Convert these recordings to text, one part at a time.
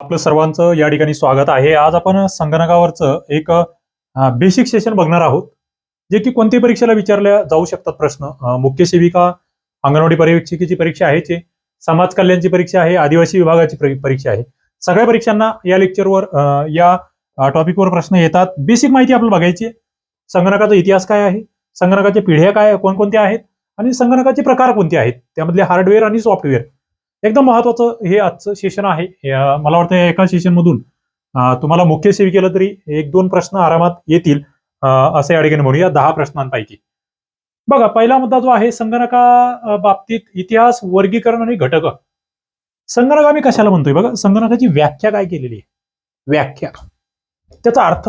आपलं सर्वांचं या ठिकाणी स्वागत आहे. आज आपण संगणकावरचं एक बेसिक सेशन बघणार आहोत जे की कोणत्याही परीक्षेला विचारल्या जाऊ शकतात प्रश्न. मुख्य सेविका अंगणवाडी पर्यवेक्षिकेची परीक्षा आहे आहे समाज कल्याणची परीक्षा आहे आदिवासी विभागाची परीक्षा आहे. सगळ्या परीक्षांना या लेक्चरवर या टॉपिकवर प्रश्न येतात. बेसिक माहिती आपल्याला बघायची संगणकाचा इतिहास काय आहे? संगणकाच्या पिढ्या काय कोणकोणत्या आहेत? आणि संगणकाचे प्रकार कोणते आहेत? त्यामधले हार्डवेअर आणि सॉफ्टवेअर एकदम महत्वाचं हे आजचं सेशन आहे. मला वाटतं एका सेशनमधून तुम्हाला मुख्य सेविकेला तरी एक दोन प्रश्न आरामात येतील असं या ठिकाणी म्हणूया दहा प्रश्नांपैकी. बघा पहिला मुद्दा जो आहे संगणका बाबतीत इतिहास वर्गीकरण आणि घटक. संगणक आम्ही कशाला म्हणतोय? बघा संगणकाची व्याख्या काय केलेली आहे? व्याख्या. त्याचा अर्थ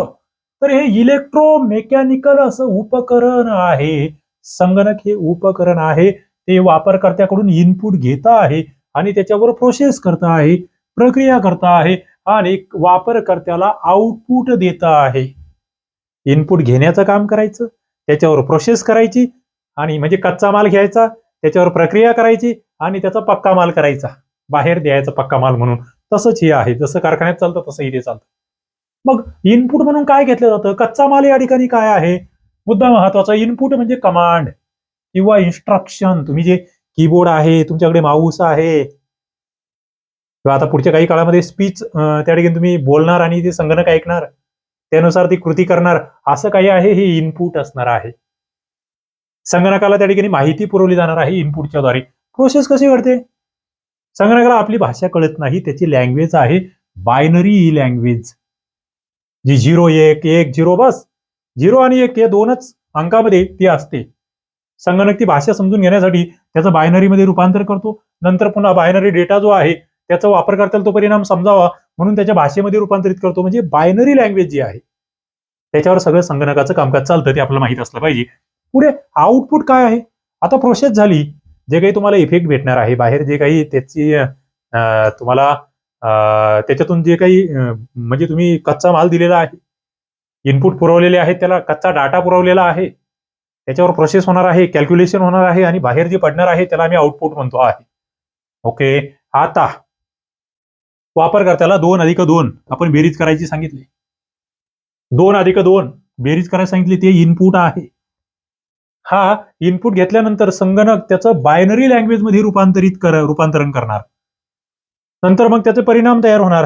तर हे इलेक्ट्रोमेकॅनिकल असं उपकरण आहे. संगणक हे उपकरण आहे. ते वापरकर्त्याकडून इनपुट घेत आहे. आणि त्याच्यावर प्रोसेस करता आहे प्रक्रिया करता आहे आणि वापरकर्त्याला आउटपुट देत आहे. इनपुट घेण्याचं काम करायचं त्याच्यावर प्रोसेस करायची आणि म्हणजे कच्चा माल घ्यायचा त्याच्यावर प्रक्रिया करायची आणि त्याचा पक्का माल करायचा. बाहेर द्यायचा पक्का माल म्हणून. तसंच हे आहे. जसं कारखान्यात चालतं तसं इथे चालतं. मग इनपुट म्हणून काय घेतलं जातं? कच्चा माल या ठिकाणी काय आहे? मुद्दा महत्त्वाचा इनपुट म्हणजे कमांड किंवा इन्स्ट्रक्शन तुम्ही जे कीबोर्ड आहे तुमच्याकडे माऊस आहे. किंवा आता पुढच्या काही काळामध्ये स्पीच त्या ठिकाणी तुम्ही बोलणार आणि ते संगणक ऐकणार त्यानुसार ती कृती करणार असं काही आहे हे इनपुट असणार आहे. संगणकाला त्या ठिकाणी माहिती पुरवली जाणार आहे इनपुटच्या द्वारे. प्रोसेस कशी घडते? संगणकाला आपली भाषा कळत नाही त्याची लँग्वेज आहे बायनरी लँग्वेज जी झिरो एक एक झिरो बस. झिरो आणि एक या दोनच अंकामध्ये ती असते. संगणक ती भाषा समजून घेण्यासाठी त्याचं बायनरीमध्ये रूपांतर करतो. नंतर पुन्हा बायनरी डेटा जो आहे त्याचा वापर करता तो परिणाम समजावा म्हणून त्याच्या भाषेमध्ये रूपांतरित करतो. म्हणजे बायनरी लँग्वेज जी आहे त्याच्यावर सगळं संगणकाचं कामकाज चालतं ते आपल्याला माहीत असलं पाहिजे. पुढे आउटपुट काय आहे? आता प्रोसेस झाली. जे काही तुम्हाला इफेक्ट भेटणार आहे बाहेर जे काही त्याची तुम्हाला त्याच्यातून जे काही म्हणजे तुम्ही कच्चा माल दिलेला आहे. इनपुट पुरवलेले आहेत त्याला कच्चा डाटा पुरवलेला आहे. त्याच्यावर प्रोसेस होणार आहे कॅल्क्युलेशन होणार आहे आणि बाहेर जे पडणार आहे त्याला आम्ही आउटपुट म्हणतो आहे. ओके आता वापरकर्त्याला दोन अधिक दोन आपण बेरीज करायची सांगितली. दोन अधिक दोन बेरीज करायला सांगितली ते इनपुट आहे. हा इनपुट घेतल्यानंतर संगणक त्याचं बायनरी लँग्वेजमध्ये रूपांतरित कर रूपांतरण करणार. नंतर मग त्याचे परिणाम तयार होणार.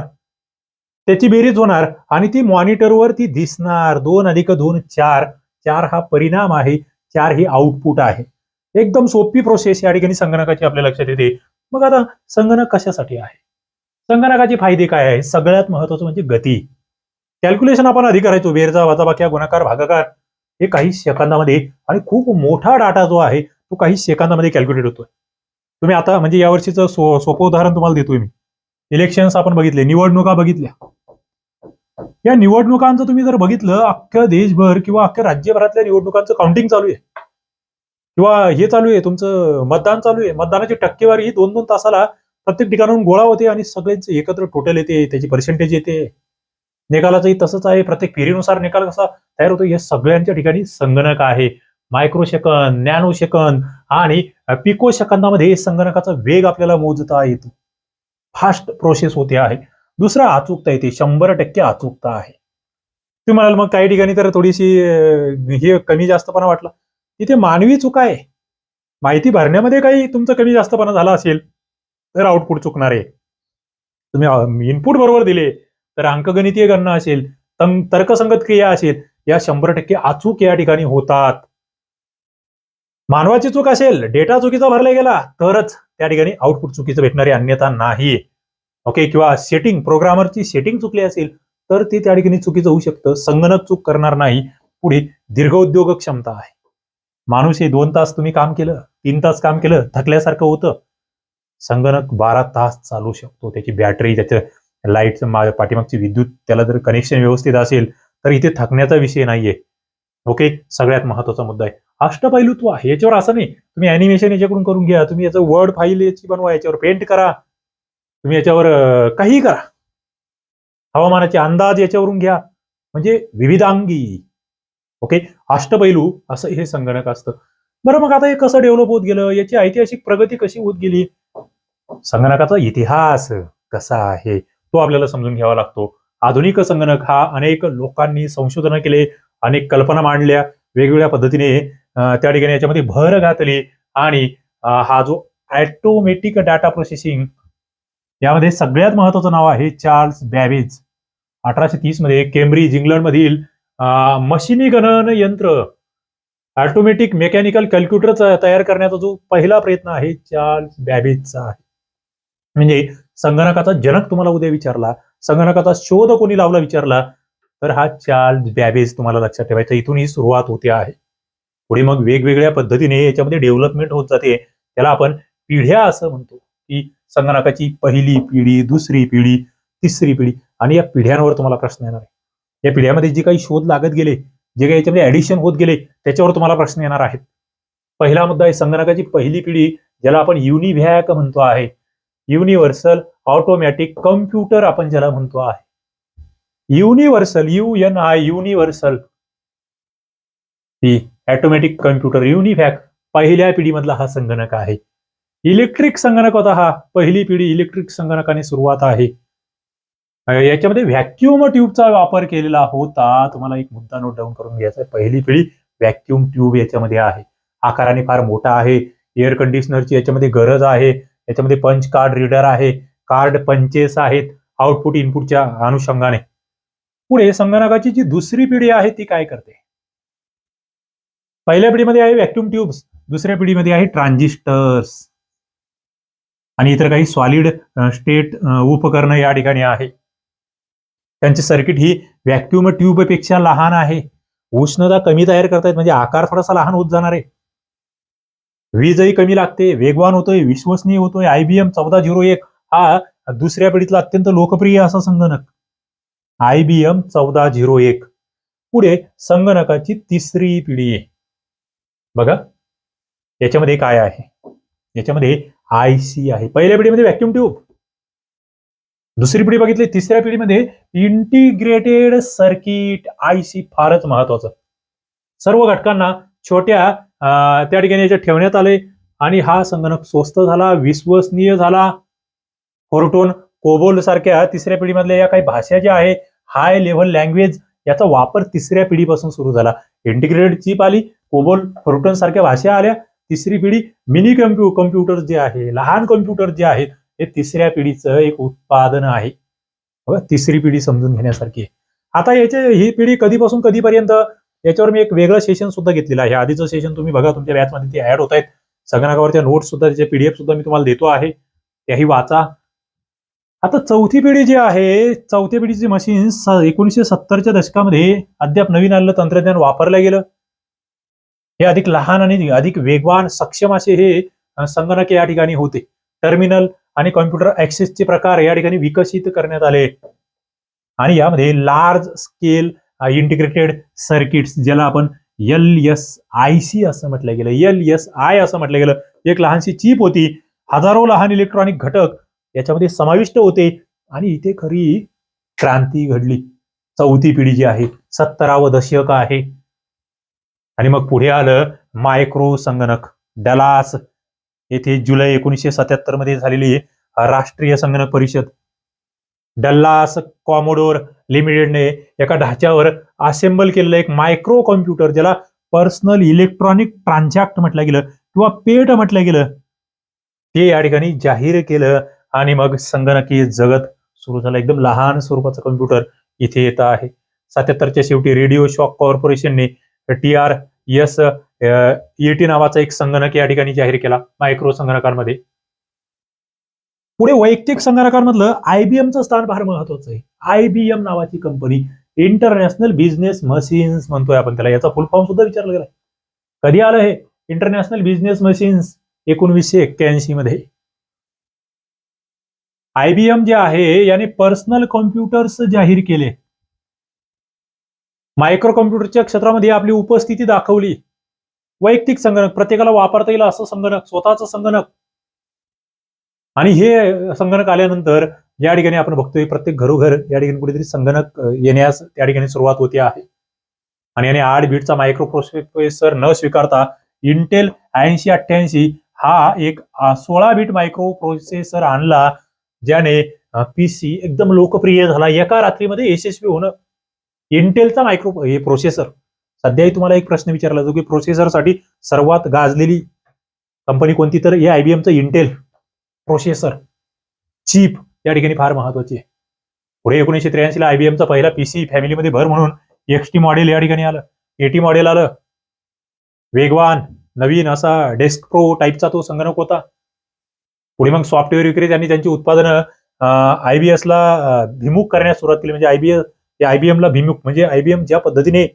त्याची बेरीज होणार आणि ती मॉनिटरवर ती दिसणार. दोन अधिक दोन चार. चार हा परिणाम आहे. चार ही आउटपुट आहे. एकदम सोपी प्रोसेस या ठिकाणी संगणकाची आपल्या लक्षात येते. मग आता संगणक कशासाठी आहे? संगणकाचे फायदे काय आहे सगळ्यात महत्वाचं म्हणजे गती. कॅल्क्युलेशन आपण आधी करायचो. बेरजा वजाबाक्या गुणाकार भागाकार हे काही सेकंदामध्ये आणि खूप मोठा डाटा जो आहे तो काही सेकंदामध्ये कॅल्क्युलेट होतोय. तुम्ही आता म्हणजे यावर्षीचं सो सोपं उदाहरण तुम्हाला देतोय मी. इलेक्शन्स आपण बघितले निवडणुका बघितल्या. या निवडणुकांचं तुम्ही जर बघितलं अख्ख्या देशभर किंवा अख्ख्या राज्यभरातल्या निवडणुकांचं काउंटिंग चालू आहे. किंवा हे चालू आहे तुमचं मतदान चालू आहे. मतदानाची टक्केवारी ही दोन दोन तासाला प्रत्येक ठिकाणाहून गोळा होते आणि सगळेच एकत्र टोटल येते त्याची पर्सेंटेज येते. निकालाचंही तसंच आहे. प्रत्येक फेरीनुसार निकाल कसा तयार होतो या सगळ्यांच्या ठिकाणी संगणक आहे. मायक्रो सेकंद नॅनो सेकंद आणि पिको सेकंदामध्ये संगणकाचा वेग आपल्याला मोजता येतो. फास्ट प्रोसेस होते आहे. दुसरा अचूकता येते शंभर टक्के अचूकता आहे. तुम्ही म्हणाल मग काही ठिकाणी तर थोडीशी हे कमी जास्तपणा वाटला. तिथे मानवी चुका आहे. माहिती भरण्यामध्ये काही तुमचं कमी जास्तपणा झाला असेल तर आउटपुट चुकणार आहे. तुम्ही इनपुट बरोबर दिले तर अंकगणितीय गणना असेल तंग- तर्कसंगत क्रिया असेल या शंभर टक्के अचूक या ठिकाणी होतात. मानवाची चूक असेल डेटा चुकीचा भरला गेला तरच त्या ठिकाणी आउटपुट चुकीचं भेटणारे अन्यथा नाही. ओके किंवा सेटिंग प्रोग्रामरची सेटिंग चुकली असेल तर ते त्या ठिकाणी चुकीचं होऊ शकतं. संगणक चूक करणार नाही. पुढे दीर्घ उद्योग क्षमता आहे. माणूस हे दोन तास तुम्ही काम केलं तीन तास काम केलं थकल्यासारखं होतं. संगणक बारा तास चालू शकतो. त्याची बॅटरी त्याच्या लाइट पाठीमागची विद्युत त्याला जर कनेक्शन व्यवस्थित असेल तर इथे थकण्याचा विषय नाहीये. ओके सगळ्यात महत्त्वाचा मुद्दा आहे. अष्टपैलुत्व आहे. याच्यावर असं नाही. तुम्ही अॅनिमेशन याच्याकडून करून घ्या. तुम्ही याचं वर्ड फाईल याची बनवा याच्यावर पेंट करा. तुम्ही याच्यावर काहीही करा. हवामानाचे अंदाज याच्यावरून घ्या. म्हणजे विविधांगी. ओके? अष्टपैलू असं हे संगणक असतं. बरं मग आता हे कसं डेव्हलप होत गेलं? याची ऐतिहासिक प्रगती कशी होत गेली? संगणकाचा इतिहास कसा आहे? तो आपल्याला समजून घ्यावा लागतो. आधुनिक संगणक हा अनेक लोकांनी संशोधन केले अनेक कल्पना मांडल्या वेगवेगळ्या पद्धतीने त्या ठिकाणी याच्यामध्ये भर घातली आणि हा जो ऍटोमॅटिक डाटा प्रोसेसिंग यामध्ये सगळ्यात महत्वाचं नाव आहे चार्ल्स बॅबेज अठराशे तीसमध्ये केम्ब्रिज इंग्लंड मधील मशिनी गणन यंत्र ऑटोमॅटिक मेकॅनिकल कॅल्क्युलेटर तयार करण्याचा जो पहिला प्रयत्न आहे चार्ल्स बॅबेजचा आहे. म्हणजे संगणकाचा जनक तुम्हाला उद्या विचारला संगणकाचा शोध कोणी लावला विचारला तर हा चार्ल्स बॅबेज तुम्हाला लक्षात ठेवायचा इथून ही सुरुवात होते आहे. पुढे मग वेगवेगळ्या पद्धतीने याच्यामध्ये डेव्हलपमेंट होत जाते. त्याला आपण पिढ्या असं म्हणतो की संगणकाची पहिली पिढी दुसरी पिढी तिसरी पिढी आणि या पिढ्यांवर तुम्हाला प्रश्न येणार आहे. या पिढ्यामध्ये जे काही शोध लागत गेले जे काही याच्यामध्ये ऍडिशन होत गेले त्याच्यावर तुम्हाला प्रश्न येणार आहेत. पहिला मुद्दा आहे संगणकाची पहिली पिढी ज्याला आपण युनिव्हॅक म्हणतो आहे. युनिव्हर्सल ऑटोमॅटिक कम्प्युटर आपण ज्याला म्हणतो आहे. Universal U N I universal he automatic computer UNIVAC पहिल्या पिढीमधला हा संगणक आहे. इलेक्ट्रिक संगणक होता हा. पहिली पिढी इलेक्ट्रिक संगणकाने सुरुवात आहे. याच्यामध्ये व्हॅक्युम ट्यूबचा वापर केलेला होता. तुम्हाला एक मुद्दा नोट डाऊन करून घ्यायचा पहिली पिढी व्हॅक्युम ट्यूब याच्यामध्ये आहे. आकाराने फार मोठा आहे. एअर कंडिशनरची याच्यामध्ये गरज आहे. याच्यामध्ये पंच कार्ड रीडर आहे. कार्ड पंचेस आहेत. आउटपुट इनपुटच्या अनुषंगाने. पुढे संगणकाची जी दुसरी पिढी आहे ती काय करते? पहिल्या पिढीमध्ये आहे व्हॅक्युम ट्यूब्स दुसऱ्या पिढीमध्ये आहे ट्रान्झिस्टर्स आणि इतर काही सॉलिड स्टेट उपकरणं या ठिकाणी आहे. त्यांचे सर्किट ही व्हॅक्युम ट्यूबपेक्षा लहान आहे. उष्णता कमी तयार करतायत म्हणजे आकार थोडासा लहान होत जाणार आहे. वीजही कमी लागते वेगवान होतोय विश्वसनीय होतोय. आयबीएम चौदा झिरो एक हा दुसऱ्या पिढीतला अत्यंत लोकप्रिय असा संगणक. आयबीएम चौदा झिरो एक. पुढे संगणकाची तिसरी पिढी आहे. बघा याच्यामध्ये काय आहे? याच्यामध्ये आय सी आहे. पहिल्या पिढीमध्ये व्हॅक्युम ट्यूब दुसरी पिढी बघितली तिसऱ्या पिढीमध्ये इंटिग्रेटेड सर्किट आय सी फारच महत्वाचं. सर्व घटकांना छोट्या त्या ठिकाणी याच्यात ठेवण्यात आले आणि हा संगणक स्वस्त झाला विश्वसनीय झाला. फोर्टोन कोबोल सारख्या तिसऱ्या पिढीमधल्या या काही भाषा ज्या आहे हाय लेव्हल लँग्वेज याचा वापर तिसऱ्या पिढीपासून सुरू झाला. इंटिग्रेटेड चिप आली कोबोल फोर्टोन सारख्या भाषा आल्या तिसरी पिढी मिनी कम्प्यु कम्प्युटर जे आहे लहान कम्प्युटर जे आहेत हे तिसऱ्या पिढीचं एक उत्पादन आहे. तिसरी पिढी समजून घेण्यासारखी आहे. आता याचे ही पिढी कधीपासून कधीपर्यंत याच्यावर मी एक वेगळं सेशन सुद्धा घेतलेलं आहे. आधीचं सेशन तुम्ही बघा तुमच्या बॅचमध्ये ते ऍड होत आहेत संगणकावरच्या नोट्स सुद्धा त्याचे पीडीएफ सुद्धा मी तुम्हाला देतो आहे. त्याही वाचा. आता चौथी पिढी जी आहे चौथ्या पिढीची मशीन एकोणीसशे सत्तरच्या दशकामध्ये अद्याप नवीन आलेलं तंत्रज्ञान वापरलं गेलं. हे अधिक लहान आणि अधिक वेगवान सक्षम असे हे संगणक या ठिकाणी होते. टर्मिनल आणि कॉम्प्युटर ऍक्सेसचे प्रकार या ठिकाणी विकसित करण्यात आले. आणि यामध्ये लार्ज स्केल इंटिग्रेटेड सर्किट्स ज्याला आपण एल एस आय सी असं म्हटलं गेलं. एल एस आय असं म्हटलं गेलं. एक लहानशी चीप होती. हजारो लहान इलेक्ट्रॉनिक घटक याच्यामध्ये समाविष्ट होते. आणि इथे खरी क्रांती घडली. चौथी पिढी जी आहे सत्तरावं दशक आहे. आणि मग पुढे आलं मायक्रो संगणक. डलास येथे जुलै एकोणीसशे सत्याहत्तरमध्ये झालेली राष्ट्रीय संगणक परिषद. डल्लास कॉमोडोर लिमिटेडने एका ढाच्यावर असेंबल केलेलं एक मायक्रो कॉम्प्युटर ज्याला पर्सनल इलेक्ट्रॉनिक ट्रान्झॅक्ट म्हटलं गेलं किंवा पेट म्हटलं गेलं. ते या ठिकाणी जाहीर केलं आणि मग संगणकीय जगत सुरू झालं. एकदम लहान स्वरूपाचं कम्प्युटर इथे येत आहे. सत्याहत्तरच्या शेवटी रेडिओ शॉक कॉर्पोरेशनने टी आर एस ईटी नावाचा एक संगणक या ठिकाणी जाहीर केला मायक्रो संगणकांमध्ये. पुढे वैयक्तिक संगणकांमधलं आयबीएमचं स्थान फार महत्वाचं आहे. आयबीएम नावाची कंपनी इंटरनॅशनल बिझनेस मशीन्स म्हणतोय आपण त्याला. याचा फुल फॉर्म सुद्धा विचारला गेला कधी आलं हे? इंटरनॅशनल बिझनेस मशीन्स एकोणवीसशे एक्क्याऐंशी मध्ये. आयबीएम जे आहे याने पर्सनल कॉम्प्युटर्स जाहीर केले. मायक्रो कॉम्प्युटरच्या क्षेत्रामध्ये आपली उपस्थिती दाखवली. वैयक्तिक संगणक प्रत्येकाला वापरता येईल असं संगणक स्वतःचं संगणक. आणि हे संगणक आल्यानंतर या ठिकाणी आपण बघतोय प्रत्येक घरोघर या ठिकाणी कुठेतरी संगणक येण्यास त्या ठिकाणी सुरुवात होते आहे. आणि याने आठ बीटचा मायक्रो प्रोसेसर न स्वीकारता इंटेल ऐंशी अठ्ठ्याऐंशी हा एक सोळा बीट मायक्रो प्रोसेसर आणला ज्याने पीसी एकदम लोकप्रिय झाला. एका रात्रीमध्ये यशस्वी होणं इंटेलचा मायक्रो हे प्रोसेसर सध्याही तुम्हाला एक प्रश्न विचारला जो की प्रोसेसरसाठी सर्वात गाजलेली कंपनी कोणती? तर हे आयबीएमचं इंटेल प्रोसेसर चीप या ठिकाणी फार महत्वाची आहे. पुढे एकोणीसशे त्र्याऐंशीला आयबीएमचा पहिला पीसी फॅमिलीमध्ये भर म्हणून एक्सटी मॉडेल या ठिकाणी आलं. एटी मॉडेल आलं. वेगवान नवीन असा डेस्क प्रो टाईपचा तो संगणक होता. पुढे मग सॉफ्टवेअर विक्री त्यांनी त्यांची उत्पादनं आयबीएस ला अं, भिमुख करण्यास सुरुवात केली. म्हणजे आयबीएस आयबीएमला भिमुख म्हणजे आयबीएम ज्या पद्धतीने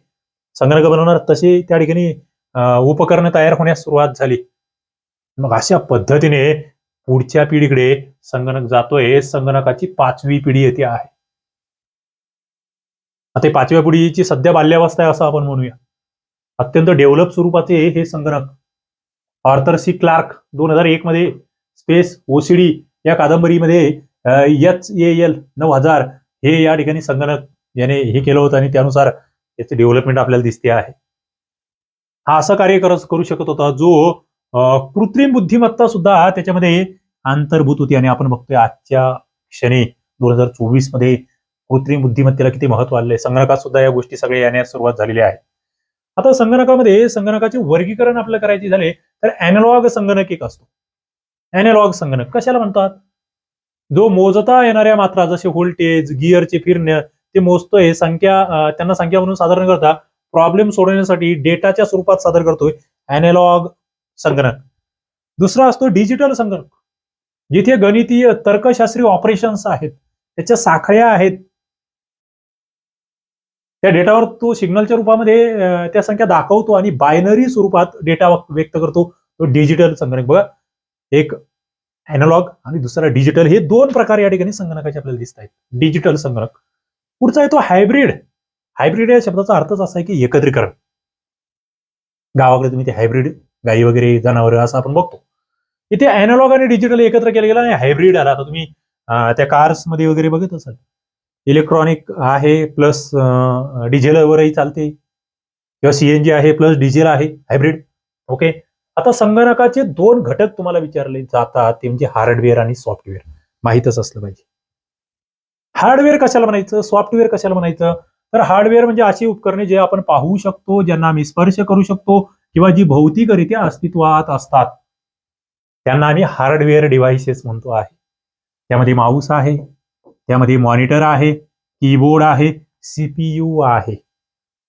संगणक बनवणार तसे त्या ठिकाणी उपकरणं तयार होण्यास सुरुवात झाली. मग अशा पद्धतीने पुढच्या पिढीकडे संगणक जातोय संगणकाची पाचवी पिढी येते आहे. आता पाचव्या पिढीची सध्या बाल्यावस्था आहे असं आपण म्हणूया. अत्यंत डेव्हलप स्वरूपाचे हे संगणक. आर्थर सी क्लार्क दोन हजार एक मध्ये स्पेस ओसीडी या कादंबरीमध्ये एच ए एल नऊ हजार हे या ठिकाणी संगणक याने हे केलं होतं आणि त्यानुसार याची डेव्हलपमेंट आपल्याला दिसते आहे. हा असं कार्य करत करू शकत होता जो कृत्रिम बुद्धिमत्ता सुद्धा त्याच्यामध्ये अंतर्भूत होती आणि आपण बघतोय आजच्या क्षणी दोन हजार चोवीसमध्ये कृत्रिम बुद्धिमत्तेला किती महत्त्व आलंय संगणकात सुद्धा या गोष्टी सगळ्या येण्यास सुरुवात झालेली आहे. आता संगणकामध्ये संगणकाचे वर्गीकरण आपलं करायचे झाले तर अॅनलॉग संगणक एक असतो. अॅनलॉग संगणक कशाला म्हणतात? जो मोजता येणाऱ्या मात्रा जसे व्होल्टेज गिअरचे फिरणे ते मोजतोय संख्या त्यांना संख्या म्हणून सादर न करता प्रॉब्लेम सोडवण्यासाठी डेटाच्या स्वरूपात सादर करतोय अॅनालॉग संगणक. दुसरा असतो डिजिटल संगणक जिथे गणितीय तर्कशास्त्रीय ऑपरेशन्स आहेत त्याच्या साखळ्या आहेत. त्या डेटावर तो सिग्नलच्या रूपामध्ये त्या संख्या दाखवतो आणि बायनरी स्वरूपात डेटा व्यक्त करतो तो डिजिटल संगणक. बघा एक अॅनालॉग आणि दुसरा डिजिटल हे दोन प्रकार या ठिकाणी संगणकाचे आपल्याला दिसत आहेत डिजिटल संगणक. पुढचा आहे तो हायब्रिड हायब्रिड या शब्दाचा अर्थच असा आहे की एकत्रीकरण. गावाकडे तुम्ही ते हायब्रिड गाई वगैरे जनावर असं आपण बघतो. इथे अॅनालॉग आणि डिजिटल एकत्र केलं गेलं आणि हायब्रिड आला. आता तुम्ही त्या कार्समध्ये वगैरे बघत असाल. इलेक्ट्रॉनिक आहे प्लस डिझेलवरही चालते. किंवा सीएनजी आहे प्लस डिझेल आहे हायब्रिड ओके आता संगणकाचे दोन घटक तुम्हाला विचारले जातात ते म्हणजे हार्डवेअर आणि सॉफ्टवेअर माहीतच असलं पाहिजे. हार्डवेअर कशाला म्हणायचं? सॉफ्टवेअर कशाला म्हणायचं? तर हार्डवेअर म्हणजे अशी उपकरणे जे आपण पाहू शकतो ज्यांना आम्ही स्पर्श करू शकतो किंवा जी भौतिकरित्या अस्तित्वात असतात. त्यांना आम्ही हार्डवेअर डिव्हाइसेस म्हणतो आहे. त्यामध्ये माऊस आहे त्यामध्ये मॉनिटर आहे कीबोर्ड आहे सीपीयू आहे.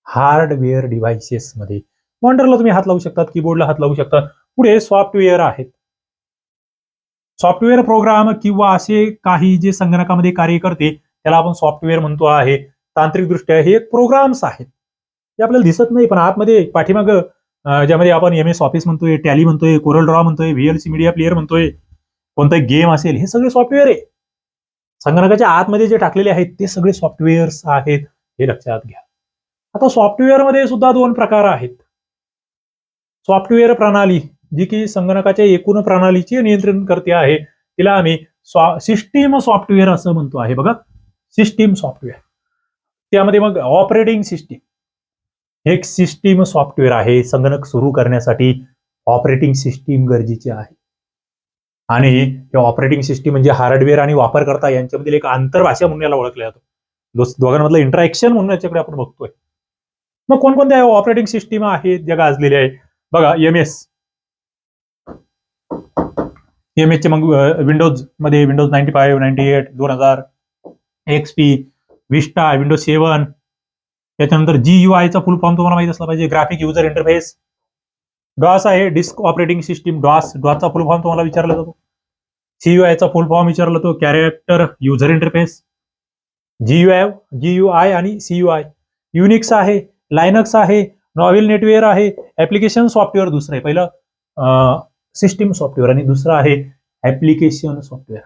हार्डवेअर डिव्हाइसेस मध्ये. मॉनिटरला तुम्ही हात लावू शकतात कीबोर्डला हात लावू शकतात. पुढे सॉफ्टवेअर आहेत. सॉफ्टवेअर प्रोग्राम किंवा असे काही जे संगणकामध्ये कार्य करते त्याला आपण सॉफ्टवेअर म्हणतो आहे. तांत्रिकदृष्ट्या हे प्रोग्राम्स आहेत. ते आपल्याला दिसत नाही पण आतमध्ये पाठीमाग ज्यामध्ये आपण एम एस ऑफिस म्हणतोय टॅली म्हणतोय कोरल ड्रॉ म्हणतोय व्हीएलसी मीडिया प्लेअर म्हणतोय कोणताही गेम असेल हे सगळे सॉफ्टवेअर आहे. संगणकाच्या आतमध्ये जे टाकलेले आहेत ते सगळे सॉफ्टवेअर्स आहेत. हे लक्षात घ्या. आता सॉफ्टवेअरमध्ये सुद्धा दोन प्रकार आहेत. सॉफ्टवेअर प्रणाली. जी की संगणकाच्या एकूण प्रणालीचे नियंत्रण करते आहे तिला आम्ही सिस्टीम सॉफ्टवेअर असं म्हणतो आहे. बघा सिस्टीम सॉफ्टवेअर त्यामध्ये मग ऑपरेटिंग सिस्टीम एक सिस्टीम सॉफ्टवेअर आहे संगणक सुरू करण्यासाठी ऑपरेटिंग सिस्टीम गरजेची आहे. आणि हे ऑपरेटिंग सिस्टीम म्हणजे हार्डवेअर आणि वापरकर्ता यांच्यामधील एक आंतरभाषा म्हणून याला ओळखल्या जातो. दोघांमधलं इंटरॅक्शन म्हणून याच्याकडे आपण बघतोय. मग कोणकोणत्या ऑपरेटिंग सिस्टीम आहेत ज्या गाजलेल्या आहेत? बघा एम एस एम एसचे मग विंडोजमध्ये Windows ninety five ninety eight दोन हजार X P Vista Windows seven त्याच्यानंतर जी यू आयचा फुल फॉर्म तुम्हाला माहिती असला पाहिजे ग्राफिक युजर इंटरफेस डॉस आहे डिस्क ऑपरेटिंग सिस्टीम डॉस डॉसचा फुल फॉर्म तुम्हाला विचारला जातो. सी यू आयचा फुल फॉर्म विचारला जातो character user interface G U I G U I आणि सी यू आय युनिक्स आहे लायनक्स आहे नॉव्हेल नेटवेअर आहे ऍप्लिकेशन सॉफ्टवेअर दुसरं आहे. पहिलं सिस्टीम सॉफ्टवेअर आणि दुसरं आहे ऍप्लिकेशन सॉफ्टवेअर.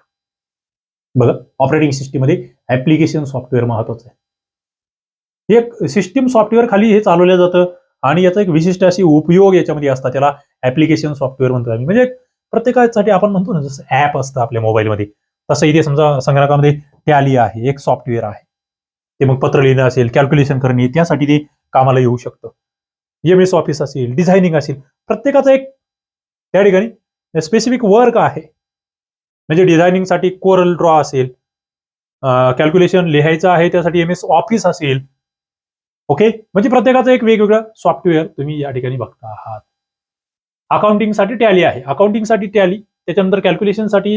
बघा ऑपरेटिंग सिस्टीममध्ये ऍप्लिकेशन सॉफ्टवेअर महत्वाचं आहे. एक सिस्टीम सॉफ्टवेअर खाली हे चालवलं जातं आणि याचा एक विशिष्ट अशी उपयोग याच्यामध्ये असतात. त्याला ऍप्लिकेशन सॉफ्टवेअर म्हणतो आम्ही. म्हणजे प्रत्येकासाठी आपण म्हणतो ना जसं ऍप असतं आपल्या मोबाईलमध्ये. तसं इथे समजा संगणकामध्ये टॅली आहे एक सॉफ्टवेअर आहे. ते मग पत्र लिहिणं असेल कॅल्क्युलेशन करणे त्यासाठी ते कामाला येऊ शकतं. एम एस ऑफिस असेल डिझायनिंग असेल प्रत्येकाचं एक त्या ठिकाणी स्पेसिफिक वर्क आहे. म्हणजे डिझायनिंगसाठी कोरल ड्रॉ असेल कॅल्क्युलेशन लिहायचं आहे त्यासाठी एम एस ऑफिस असेल. ओके म्हणजे प्रत्येकाचं एक वेगवेगळं सॉफ्टवेअर तुम्ही या ठिकाणी बघता आहात. अकाउंटिंगसाठी टॅली आहे. अकाउंटिंगसाठी टॅली त्याच्यानंतर कॅल्क्युलेशनसाठी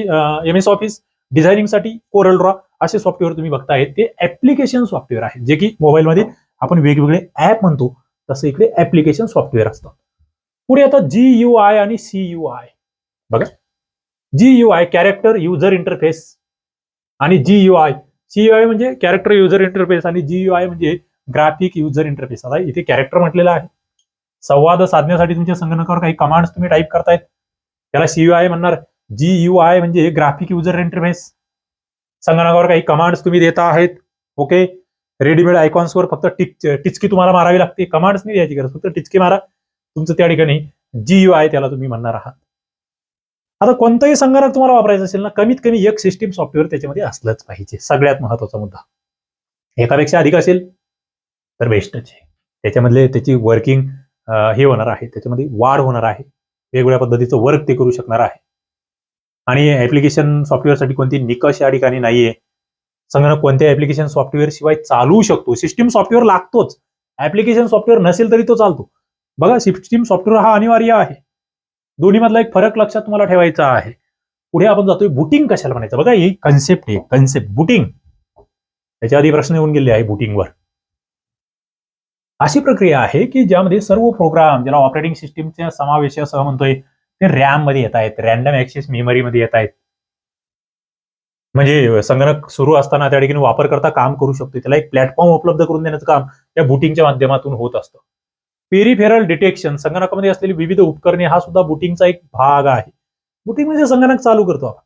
एम एस ऑफिस डिझायनिंगसाठी कोरल ड्रॉ असे सॉफ्टवेअर तुम्ही बघताय. ते ऍप्लिकेशन सॉफ्टवेअर आहे. जे की मोबाईलमध्ये आपण वेगवेगळे ऍप म्हणतो तसं इकडे ऍप्लिकेशन सॉफ्टवेअर असतात पुढे आता जी यू आय आणि सी यू आय बघा. G U I character user interface आणि G U I C U I म्हणजे कॅरेक्टर युजर इंटरफेस आणि जी यू आय म्हणजे ग्राफिक युजर इंटरफेस आता इथे कॅरेक्टर म्हटलेलं आहे. संवाद साधण्यासाठी तुमच्या संगणकावर काही कमांड्स तुम्ही टाईप करतायत. त्याला सी यू आय म्हणणार. जी यू आय म्हणजे ग्राफिक युजर इंटरफेस संगणकावर काही कमांड्स तुम्ही देता आहेत. ओके रेडीमेड आयकॉन्सवर फक्त टिक टिचकी तुम्हाला मारावी लागते. कमांड्स नाही द्यायची गरज. फक्त टिचकी मारा. तुमचं त्या ठिकाणी जी यू आय त्याला तुम्ही म्हणणार आहात. आता कोणताही संगणक तुम्हाला वापरायचं असेल ना कमीत कमी एक सिस्टीम सॉफ्टवेअर त्याच्यामध्ये असलंच पाहिजे. सगळ्यात महत्त्वाचा मुद्दा. एकापेक्षा अधिक असेल तर बेस्टच आहे. त्याच्यामधले त्याची वर्किंग हे होणार आहे. त्याच्यामध्ये वाढ होणार आहे. वेगवेगळ्या पद्धतीचं वर्क ते करू शकणार आहे. आणि ऍप्लिकेशन सॉफ्टवेअरसाठी कोणती निकष या ठिकाणी नाहीये. संगणक कोणत्या ऍप्लिकेशन सॉफ्टवेअर शिवाय चालू शकतो. सिस्टीम सॉफ्टवेअर लागतोच. ऍप्लिकेशन सॉफ्टवेअर नसेल तरी तो चालतो. बघा सिस्टीम सॉफ्टवेअर हा अनिवार्य आहे. दोन्ही मधला एक फरक लक्षात तुम्हाला ठेवायचा आहे. पुढे आपण जातोय बुटिंग कशाला म्हणायचं? बघा ही कन्सेप्ट आहे. कन्सेप्ट बुटिंग त्याच्या आधी प्रश्न येऊन गेले आहे बुटिंगवर अशी प्रक्रिया आहे की ज्यामध्ये सर्व प्रोग्राम ज्याला ऑपरेटिंग सिस्टीमच्या समावेशासह म्हणतोय ते रॅममध्ये येत आहेत. रॅन्डम ऍक्सेस मेमरीमध्ये येत आहेत. म्हणजे संगणक सुरू असताना त्या ठिकाणी वापर करता काम करू शकतो त्याला एक प्लॅटफॉर्म उपलब्ध करून देण्याचं काम त्या बुटिंगच्या माध्यमातून होत असतं. पेरिफेरल डिटेक्शन संगणकामध्ये असलेली विविध उपकरणे हा सुद्धा बुटिंगचा एक भाग आहे. बुटिंग म्हणजे संगणक चालू करतो आपण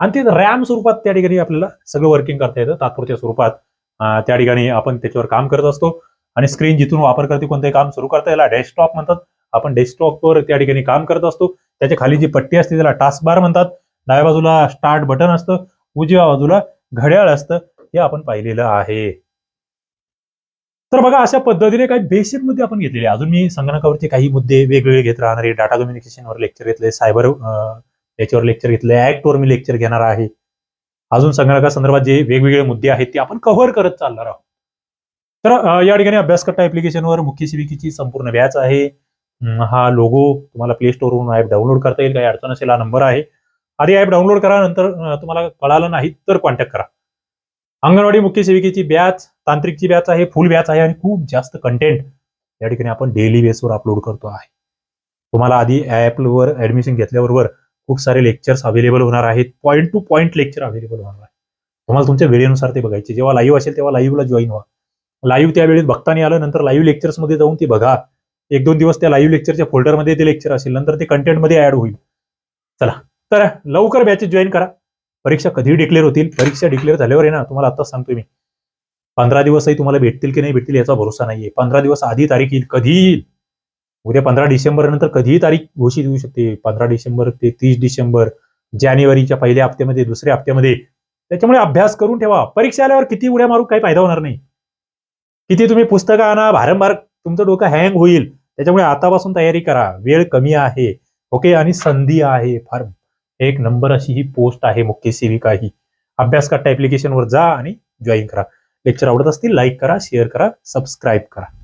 आणि ते रॅम स्वरूपात त्या ठिकाणी आपल्याला सगळं वर्किंग करता येतं तात्पुरत्या स्वरूपात. त्या ठिकाणी आपण त्याच्यावर काम करत असतो आणि स्क्रीन जिथून वापर करते कोणतेही काम सुरू करता याला डेस्कटॉप म्हणतात. आपण डेस्कटॉपवर त्या ठिकाणी काम करत असतो त्याच्याखाली जी पट्टी असते त्याला टास्क बार म्हणतात. डाव्या बाजूला स्टार्ट बटन असतं उजव्या बाजूला घड्याळ असतं हे आपण पाहिलेलं आहे. तर बघा अशा पद्धतीने काही बेसिक मुद्दे आपण घेतलेले अजून मी संगणकावरचे काही मुद्दे वेगवेगळे घेत राहणार आहे. डाटा कम्युनिकेशनवर लेक्चर घेतले सायबर याच्यावर लेक्चर घेतले ऍक्टवर मी लेक्चर घेणार आहे. अजून संगणकासंदर्भात जे वेगवेगळे मुद्दे आहेत ते आपण कव्हर करत चालणार आहोत. तर या ठिकाणी अभ्यासकर्ता ऍप्लिकेशनवर मुख्य शिबिकेची संपूर्ण व्याज आहे. हा लोगो तुम्हाला प्ले स्टोरवरून ऍप डाउनलोड करता येईल. काही अडचण असेल हा नंबर आहे. आधी ऍप डाउनलोड करा नंतर तुम्हाला कळालं नाही तर कॉन्टॅक्ट करा. अंगणवाडी मुख्य सेविकेची बॅच तांत्रिकची बॅच आहे फुल बॅच आहे आणि खूप जास्त कंटेंट या ठिकाणी आपण डेली बेसवर अपलोड करतो आहे. तुम्हाला आधी ॲपवर ऍडमिशन घेतल्याबरोबर खूप सारे लेक्चर्स अवेलेबल होणार आहेत. Point to point lecture available होणार आहे तुम्हाला तुमच्या वेळेनुसार ते बघायचे. जेव्हा लाईव्ह असेल तेव्हा लाईव्हला जॉईन व्हा. लाईव्ह त्या बघता नाही आलं नंतर लाईव्ह लेक्चर्समध्ये जाऊन ते बघा. एक दोन दिवस त्या लाईव्ह लेक्चरच्या फोल्डरमध्ये ते लेक्चर असेल नंतर ते कंटेंटमध्ये ऍड होईल. चला. तर लवकर बॅचेस जॉईन करा. परीक्षा कधी डिक्लेअर होतील. परीक्षा डिक्लेअर झाल्यावर आहे ना तुम्हाला आताच सांगतोय मी. पंधरा दिवसही तुम्हाला भेटतील की नाही भेटतील याचा भरोसा नाहीये. पंधरा दिवस आधी तारीख येईल कधी येईल. उद्या पंधरा डिसेंबर नंतर कधीही तारीख घोषित होऊ शकते. पंधरा डिसेंबर ते तीस डिसेंबर जानेवारीच्या पहिल्या हप्त्यामध्ये दुसऱ्या हप्त्यामध्ये. त्याच्यामुळे अभ्यास करून ठेवा. परीक्षा आल्यावर किती उड्या मारून काही फायदा होणार नाही. किती तुम्ही पुस्तकं आणा भारंभार तुमचं डोकं हँग होईल. त्याच्यामुळे आतापासून तयारी करा. वेळ कमी आहे. ओके? आणि संधी आहे. फार एक नंबर अशी ही पोस्ट आहे मुख्य सेविका ही. अभ्यास करता ऍप्लिकेशनवर जा आणि जॉईन करा. लेक्चर आवडत असतील लाईक करा शेअर करा सबस्क्राईब करा.